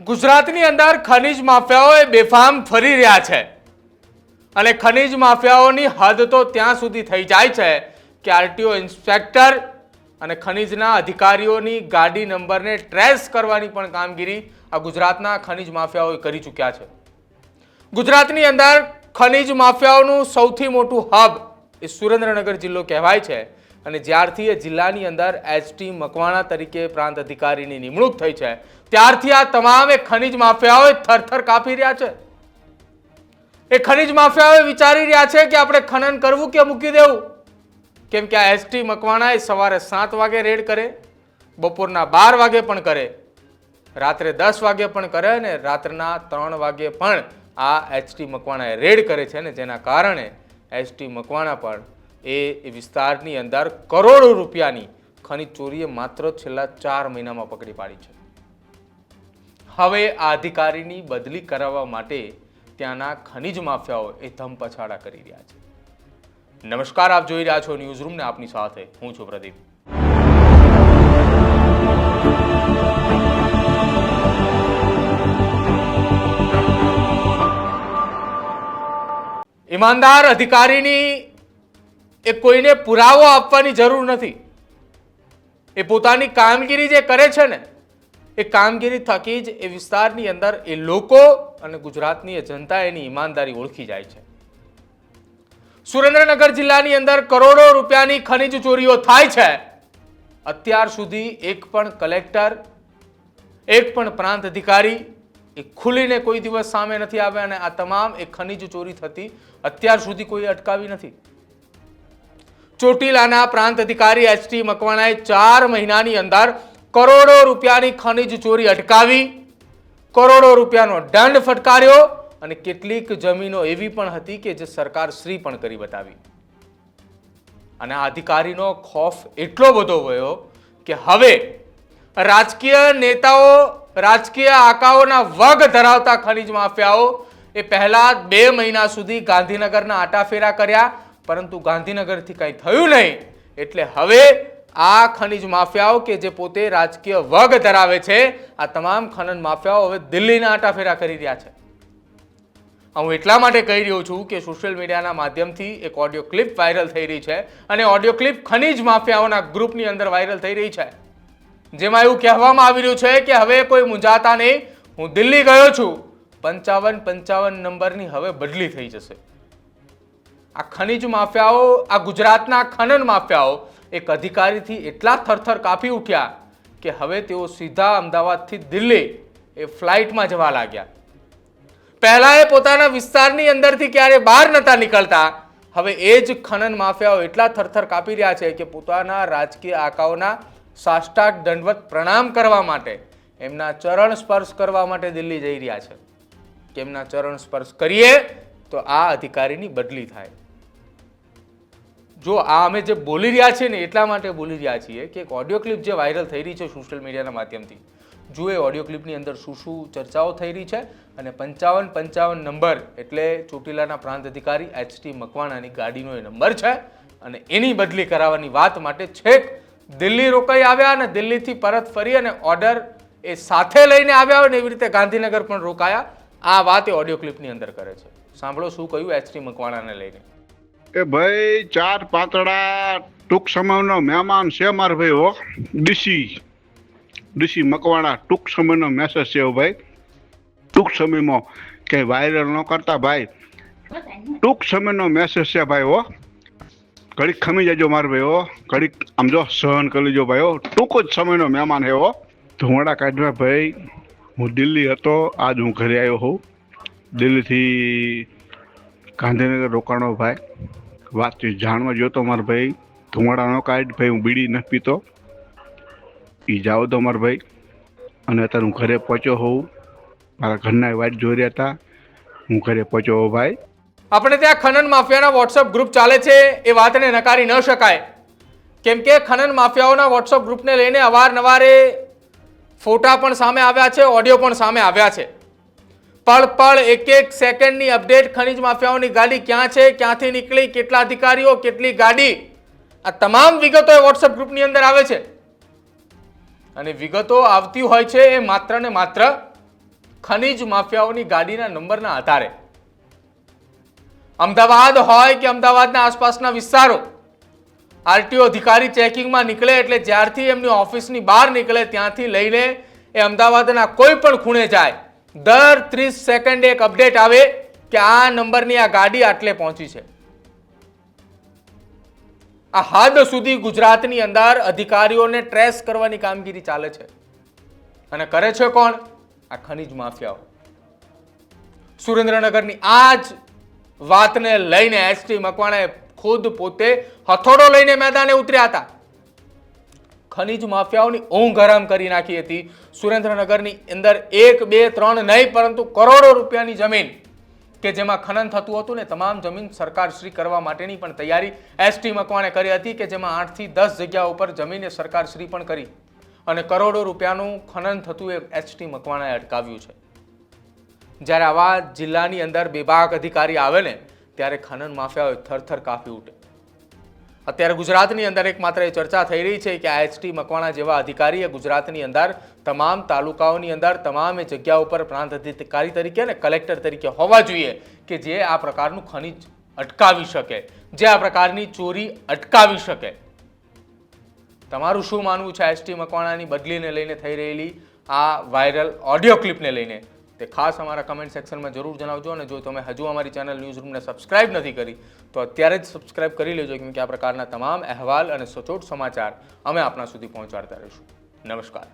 ગુજરાતની અંદર ખનીજ માફિયાઓ એ બેફામ ફરી રહ્યા છે. અને ખનીજ માફિયાઓની હદ તો ત્યાં સુધી થઈ જાય છે કે આરટીઓ ઇન્સ્પેક્ટર અને ખનીજના અધિકારીઓની ગાડી નંબરને ટ્રેસ કરવાની પણ કામગીરી આ ગુજરાતના ખનીજ માફિયાઓએ કરી ચૂક્યા છે. ગુજરાતની અંદર ખનીજ માફિયાઓનું સૌથી મોટું હબ એ સુરેન્દ્રનગર જિલ્લો કહેવાય છે. અને જ્યારથી એ જિલ્લાની અંદર એચટી મકવાણા તરીકે પ્રાંત અધિકારીની નિમણૂક થઈ છે, ત્યારથી આ તમામે ખનિજ ખનીજ માફિયાઓ થરથર કાપી રહ્યા છે. એ ખનીજ માફિયાઓએ વિચારી રહ્યા છે કે આપણે ખનન કરવું કે મૂકી દેવું? કેમ કે આ એસટી મકવાણાએ સવારે સાત વાગે રેડ કરે, બપોરના બાર વાગે પણ કરે, રાત્રે દસ વાગે પણ કરે અને રાત્રના ત્રણ વાગે પણ આ એચટી મકવાણાએ રેડ કરે છે ને જેના કારણે એચટી મકવાણા પણ એ વિસ્તારની અંદર કરોડો રૂપિયાની ખનિજ ચોરીએ માત્ર છેલ્લા ચાર મહિનામાં પકડી પાડી છે. હવે આ અધિકારીની બદલી કરાવવા માટે ત્યાંના ખનિજ માફિયાઓ એ ધમપછાડા કરી રહ્યા છે. નમસ્કાર, આપ જોઈ રહ્યા છો ન્યૂઝ રૂમ ને આપની સાથે હું છું પ્રદીપ. ઈમાનદાર અધિકારીની એ કોઈને પુરાવો આપવાની જરૂર નથી. એ પોતાની કામગીરી જે કરે છે ને, એ કામગીરી થકી જ એ વિસ્તારની અંદર એ લોકો અને ગુજરાતની જનતા એની ઈમાનદારી ઓળખી જાય છે. સુરેન્દ્રનગર જિલ્લાની અંદર કરોડો રૂપિયાની ખનિજ ચોરીઓ થાય છે. અત્યાર સુધી એક પણ કલેક્ટર, એક પણ પ્રાંત અધિકારી એ ખુલીને કોઈ દિવસ સામે નથી આવ્યા અને આ તમામ એ ખનિજ ચોરી થતી અત્યાર સુધી કોઈ અટકાવી નથી. ચોટીલાના પ્રાંત અધિકારી એચટી મકવાણાએ ચાર મહિનાની અંદર કરોડો રૂપિયાની ખનિજ ચોરી અટકાવી, કરોડો રૂપિયાનો દંડ ફટકાર્યો અને કેટલીક જમીનો એવી પણ હતી કે જે સરકાર શ્રી પણ કરી બતાવી. અને આ અધિકારીનો ખોફ એટલો બધો વયો કે હવે રાજકીય નેતાઓ, રાજકીય આકાઓના વગ ધરાવતા ખનિજ માફિયાઓ એ પહેલા બે મહિના સુધી ગાંધીનગરના આટાફેરા કર્યા પરંતુ ગાંધીનગરથી કંઈ થયું નહીં. એટલે હવે આ ખનિજ માફિયાઓ કે જે પોતે રાજકીય વગ ધરાવે છે, આ તમામ ખનન માફિયાઓ હવે દિલ્હીના આટાફેરા કરી રહ્યા છે. હું એટલા માટે કહી રહ્યો છું કે સોશિયલ મીડિયાના માધ્યમથી એક ઓડિયો ક્લિપ વાયરલ થઈ રહી છે અને ઓડિયો ક્લિપ ખનીજ માફિયાઓના ગ્રુપની અંદર વાયરલ થઈ રહી છે. જેમાં એવું કહેવામાં આવી રહ્યું છે કે હવે કોઈ મુંજાતા નહીં. હું દિલ્હી ગયો છું. પંચાવન પંચાવન નંબરની હવે બદલી થઈ જશે. આ ખનીજ માફિયાઓ, આ ગુજરાતના ખનન માફિયાઓ, એક અધિકારીથી એટલા થરથર કાપી ઉઠ્યા કે હવે તેઓ સીધા અમદાવાદથી દિલ્હી એ ફ્લાઇટમાં જવા લાગ્યા. પહેલાં એ પોતાના વિસ્તારની અંદરથી ક્યારે બહાર નહોતા નીકળતા, હવે એ જ ખનન માફિયાઓ એટલા થરથર કાપી રહ્યા છે કે પોતાના રાજકીય આકાઓના સાષ્ટાક દંડવત પ્રણામ કરવા માટે એમના ચરણ સ્પર્શ કરવા માટે દિલ્હી જઈ રહ્યા છે. કે એમના ચરણ સ્પર્શ કરીએ તો આ અધિકારીની બદલી થાય. જો આ અમે જે બોલી રહ્યા છીએ ને એટલા માટે બોલી રહ્યા છીએ કે એક ઓડિયો ક્લિપ જે વાયરલ થઈ રહી છે સોશિયલ મીડિયાના માધ્યમથી. જો એ ઓડિયો ક્લિપની અંદર શું શું ચર્ચાઓ થઈ રહી છે અને પંચાવન પંચાવન નંબર એટલે ચોટીલાના પ્રાંત અધિકારી એચટી મકવાણાની ગાડીનો એ નંબર છે અને એની બદલી કરાવવાની વાત માટે છેક દિલ્હી રોકાઈ આવ્યા અને દિલ્હીથી પરત ફરી અને ઓર્ડર એ સાથે લઈને આવ્યા હોય ને એવી રીતે ગાંધીનગર પણ રોકાયા. આ વાત એ ઓડિયો ક્લિપની અંદર કરે છે. સાંભળો શું કહ્યું એચટી મકવાણાને લઈને. એ ભાઈ, ચાર પાતળા ટૂંક સમયનો મહેમાન છે માર ભાઈ હો, ડીસી. ડીસી મકવાણા, ટૂંક સમયનો મેસેજ છે હો ભાઈ. ટૂંક સમયમાં કે વાયરલ ન કરતા ભાઈ. ટૂંક સમયનો મેસેજ છે ભાઈ હો. ઘડીક ખમી જજો માર ભાઈ હો. ઘડીક આમ જો સહન કરી લેજો ભાઈ હો. ટૂંક જ સમયનો મહેમાન છે હો. ધુમાડા કાઢવા ભાઈ, હું દિલ્હી હતો, આજ હું ઘરે આવ્યો હોઉં. દિલ્હીથી ગાંધીનગર રોકાણો ભાઈ. વાતચીત જાણવા જોતો માર ભાઈ ધુમાડા નો કાઢ ભાઈ, હું બીડી નથી પીતો. એ જાઓ તો માર ભાઈ. અને અત્યારે હું ઘરે પહોંચ્યો હોઉં. મારા ઘરના વાટ જોઈ રહ્યા હતા. હું ઘરે પહોંચ્યો હોઉં ભાઈ. આપણે ત્યાં ખનન માફિયાના વોટ્સઅપ ગ્રુપ ચાલે છે. એ વાતને નકારી ન શકાય. કેમ કે ખનન માફિયાઓના વોટ્સઅપ ગ્રુપને લઈને અવારનવારે ફોટા પણ સામે આવ્યા છે ઓડિયો પણ સામે આવ્યા છે. પળ પળ એક એક સેકન્ડની અપડેટ ખનીજ માફિયાઓની ગાડી ક્યાં છે, ક્યાંથી નીકળી, કેટલા અધિકારીઓ, કેટલી ગાડી? આ તમામ વિગતો એ વોટ્સઅપ ગ્રુપની અંદર આવે છે. અને વિગતો આવતી હોય છે એ માત્ર ને માત્ર ખનીજ માફિયાઓની ગાડીના નંબરના આધારે. અમદાવાદ હોય કે અમદાવાદના આસપાસના વિસ્તારો, આરટીઓ અધિકારી ચેકિંગમાં નીકળે એટલે જ્યારથી એમની ઓફિસની બહાર નીકળે ત્યાંથી લઈને એ અમદાવાદના કોઈ પણ ખૂણે જાય. દર ત્રીસ સેકન્ડે એક અપડેટ આવે કે આ નંબરની આ ગાડી આટલે પહોંચી છે. આ હદ સુધી ગુજરાતની અંદર અધિકારીઓને ટ્રેસ કરવાની કામગીરી ચાલે છે. અને કરે છે કોણ? આ ખનીજ માફિયાઓ. સુરેન્દ્રનગરની આ જ વાતને લઈને એસટી મકવાણાએ ખુદ પોતે હથોડો લઈને મેદાને ઉતર્યા હતા. ખનીજ માફિયાઓની ઊંઘ હરામ કરી નાખી હતી. સુરેન્દ્રનગરની અંદર એક, બે, ત્રણ નહીં, પરંતુ કરોડો રૂપિયાની જમીન કે જેમાં ખનન થતું હતું ને તમામ જમીન સરકારશ્રી કરવા માટેની પણ તૈયારી એસટી મકવાણે કરી હતી કે જેમાં આઠથી દસ જગ્યા ઉપર જમીને સરકારશ્રી પણ કરી અને કરોડો રૂપિયાનું ખનન થતું એ એસટી મકવાણાએ અટકાવ્યું છે. જ્યારે આવા જિલ્લાની અંદર બેબાક અધિકારી આવે ને, ત્યારે ખનન માફિયાઓ થરથર કાપી ઉઠે. અત્યારે ગુજરાતની અંદર એકમાત્ર એ ચર્ચા થઈ રહી છે કે આ એચટી મકવાણા જેવા અધિકારીએ ગુજરાતની અંદર તમામ તાલુકાઓની અંદર તમામ જગ્યા ઉપર પ્રાંત અધિકારી તરીકે અને કલેક્ટર તરીકે હોવા જોઈએ કે જે આ પ્રકારનું ખનિજ અટકાવી શકે, જે આ પ્રકારની ચોરી અટકાવી શકે. તમારું શું માનવું છે એસટી મકવાણાની બદલીને લઈને થઈ રહેલી આ વાયરલ ઓડિયો ક્લિપને લઈને? તે ખાસ અમારા કમેન્ટ સેક્શનમાં જરૂર જણાવજો અને જો તમે હજુ અમારી ચેનલ ન્યૂઝ રૂમને સબસ્ક્રાઇબ નથી કરી, તો અત્યારે જ સબસ્ક્રાઇબ કરી લેજો, કેમ કે આ પ્રકારના તમામ અહેવાલ અને સચોટ સમાચાર અમે આપના સુધી પહોંચાડતા રહીશું. નમસ્કાર.